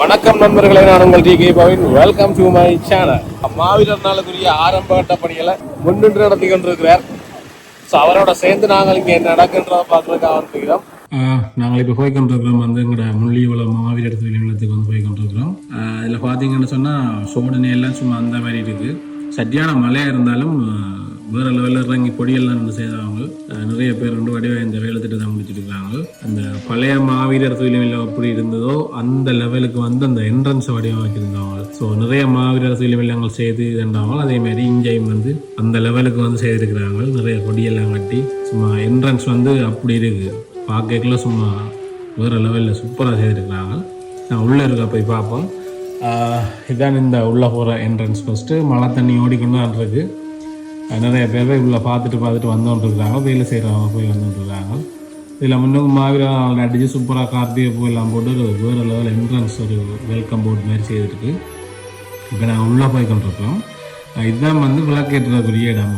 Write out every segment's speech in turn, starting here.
வணக்கம் நண்பர்களே நான் உங்கள் T K Bavin welcome to my channel மாவீரர் நாளுக்குரிய ஆரம்ப கட்ட பணிகளை முன்னின்று நடத்தி கொண்டிருக்கிறார். ஸோ அவரோட சேர்ந்து நாங்கள் இங்கே என்ன நடக்குன்றத பார்க்கறதுக்காக வந்துருக்கிறோம் நாங்கள் இப்போ போய் கொண்டிருக்கிறோம். வந்து எங்களோட முள்ளிவளம் மாவீரர் நிலத்துக்கு வந்து போய் கொண்டிருக்கிறோம். இதில் பார்த்தீங்கன்னு சொன்னால் சோடனை எல்லாம் சும்மா அந்த மாதிரி இருக்குது சரியான மழையாக இருந்தாலும் வேற லெவலில் இறங்கி பொடியெல்லாம் வந்து செய்தவங்க நிறைய பேர் ரெண்டு வடிவாக இந்த வேலை திட்டத்தை முடிச்சுட்டு இருக்காங்க. அந்த பழைய மாவீரர் தொழிலில் எப்படி இருந்ததோ அந்த லெவலுக்கு வந்து அந்த என்ட்ரன்ஸை வடிவமைச்சிருந்தவங்க ஸோ நிறைய மாவீரர் தொழில் செய்து இதுன்றவங்க அதே மாதிரி இங்கேயும் வந்து அந்த லெவலுக்கு வந்து செய்திருக்கிறாங்க. நிறைய கொடியெல்லாம் கட்டி சும்மா என்ட்ரன்ஸ் வந்து அப்படி இருக்கு. பார்க்கல சும்மா வேற லெவலில் சூப்பராக செய்திருக்கிறாங்க. நான் உள்ளே இருக்க போய் பார்ப்போம். இதான் இந்த உள்ளே போகிற என்ட்ரன்ஸ் ஃபஸ்ட்டு மழை தண்ணி ஓடிக்கொண்டு இருக்குது நிறைய பேர் உள்ளே பார்த்துட்டு பார்த்துட்டு வந்துட்டுருக்காங்க வேலை செய்கிறவங்க போய் வந்துட்டுருக்காங்க இதில் முன்னுக்கு மாவீரம் அடித்து சூப்பராக கார்த்திகை போயெல்லாம் போட்டு ஒரு வேறு லெவல் என்ட்ரன்ஸ் ஒரு வெல்கம் போர்ட் மாதிரி செய்திருக்கு. இப்போ நாங்கள் உள்ளே போய் கொண்டிருக்கோம் இதுதான் வந்து விளக்கேற்றுறதுக்குரிய இடம்.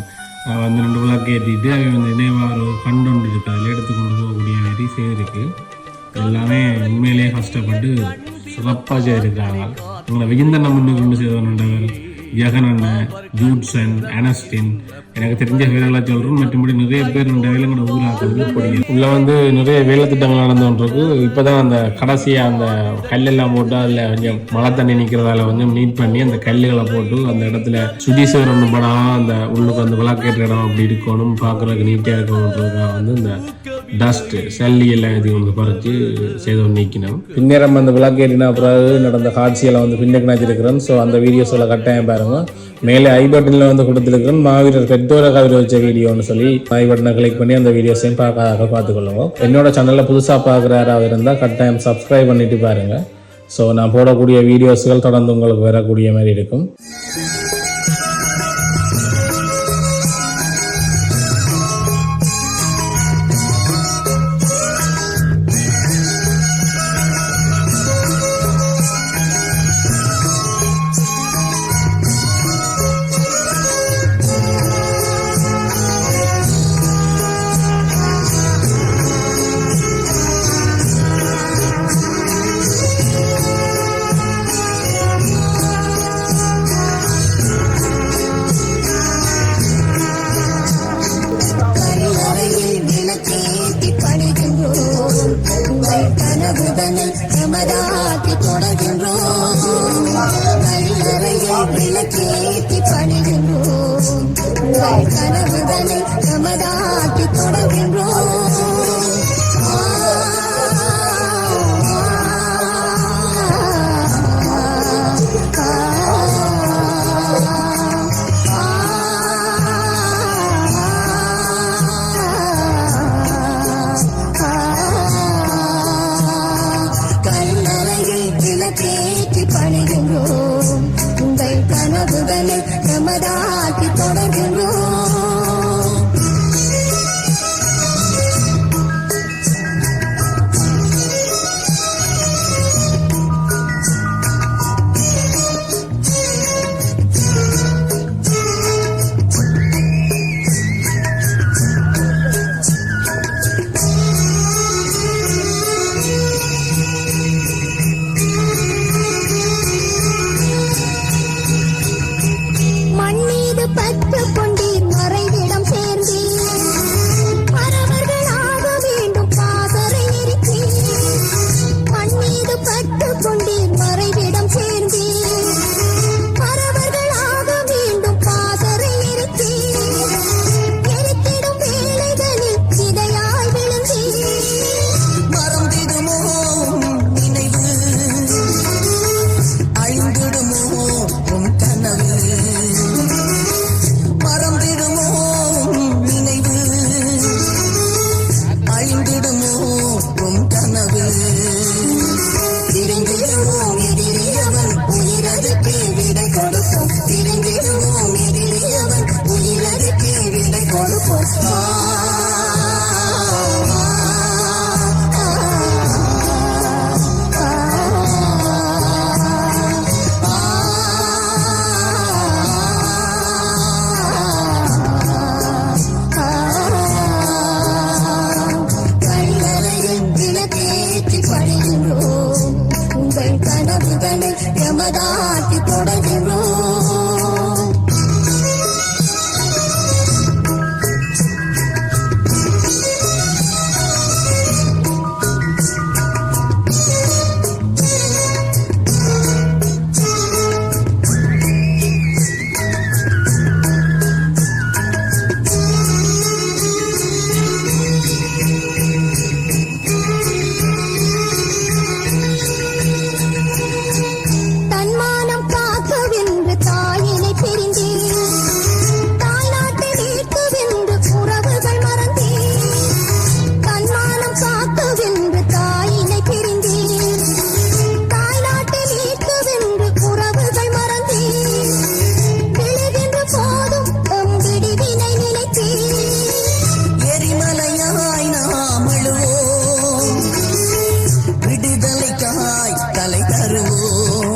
வந்து ரெண்டு விளக்கு ஏற்றிட்டு அவங்க வந்து நினைவாக ஒரு ஃபண்ட் ஒன்று இருக்குது அதில் எடுத்து கொண்டு போகக்கூடிய மாதிரி செய்திருக்கு. எல்லாமே உண்மையிலேயே கஷ்டப்பட்டு சிறப்பாக செய்திருக்காங்க உங்களை விஜயந்தண்ணன் முன்னுக்கு கொண்டு செய்தவர்கள் ஜெகனண்ண அண்ணன் ஜூட்சன் அனஸ்டின். எனக்கு தெரிஞ்ச பேரெல்லாம் சொல்கிறோம் மற்றபடி நிறைய பேர் இந்த வேலைங்களோட ஊராக்கிறது பிடிக்கும் உள்ளே வந்து நிறைய வேலை திட்டங்கள் நடந்துருக்கு இப்போ தான் அந்த கடைசியாக அந்த கல்லெல்லாம் போட்டு அதில் கொஞ்சம் மழை தண்ணி நிற்கிறதால கொஞ்சம் நீட் பண்ணி அந்த கல்லுகளை போட்டு அந்த இடத்துல சுதீஸ்வரன் படம் அந்த உள்ளுக்கு அந்த விளக்கேற்ற இடம் அப்படி இருக்கணும் பார்க்குறதுக்கு நீட்டாக இருக்கணுன்றதுக்காக வந்து இந்த டஸ்ட் சல்லி எல்லாம் இது வந்து பறித்து செய்து நீக்கினோம். பின்னேறம் அந்த விளக்கேற்றின பிறகு நடந்த காட்சியெல்லாம் வந்து பின்னக்கினாச்சிருக்கிறேன் ஸோ அந்த வீடியோஸில் கட்டாயம் பாருங்கள் மேலே ஐ பட்டனில் வந்து கொடுத்துருக்கிறேன் மாவீரர் பெற்றோர கவிதை வச்ச வீடியோன்னு சொல்லி ஐ பட்டனை கிளிக் பண்ணி அந்த வீடியோஸையும் பார்க்காத பார்த்துக்கொள்ளுங்க. என்னோட சேனலில் புதுசாக பார்க்குறாராக இருந்தால் கட்டாயம் சப்ஸ்கிரைப் பண்ணிட்டு பாருங்கள் ஸோ நான் போடக்கூடிய வீடியோஸ்கள் தொடர்ந்து உங்களுக்கு வரக்கூடிய மாதிரி இருக்கும். பணிகின்றோம். உங்கள் கனவுகளை நமதாக்கி தொடர்கின்றோம். you.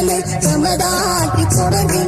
தலை சமதாட்டி தொடங்கி